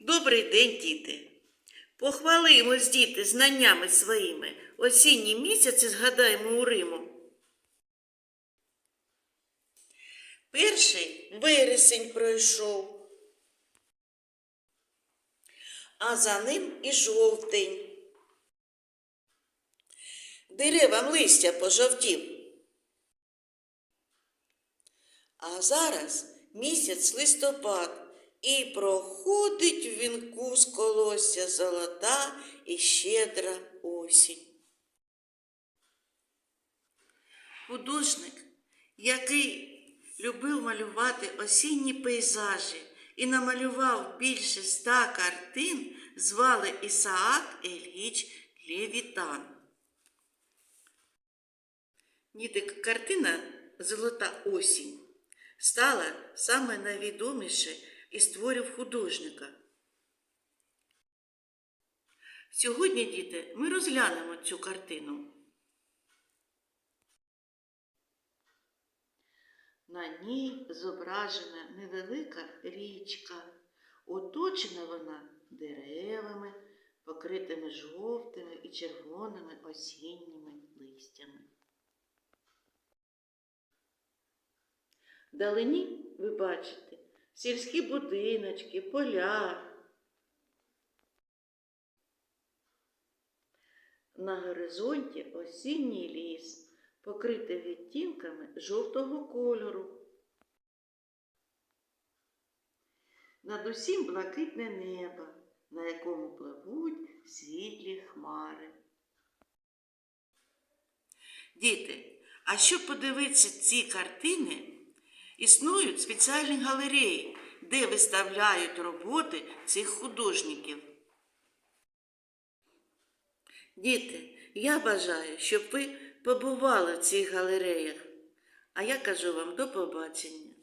Добрий день, діти. Похвалимось, діти, знаннями своїми. Осінні місяці згадаємо у Риму. Перший вересень пройшов, а за ним і жовтень. Деревам листя пожовтів. А зараз місяць листопад, і проходить в вінку з колосся золота і щедра осінь. Художник, який любив малювати осінні пейзажі і намалював більше ста картин, звали Ісаак Ельгіч Лєвітан. Діти, картина Золота осінь стала саме найвідоміше із творів художника. Сьогодні, діти, ми розглянемо цю картину. На ній зображена невелика річка. Оточена вона деревами, покритими жовтими і червоними осінніми листями. Вдалині ви бачите сільські будиночки, поля. На горизонті осінній ліс, покритий відтінками жовтого кольору. Над усім блакитне небо, на якому пливуть світлі хмари. Діти, а щоб подивитися ці картини, існують спеціальні галереї, де виставляють роботи цих художників. Діти, я бажаю, щоб ви побували в цих галереях. А я кажу вам до побачення.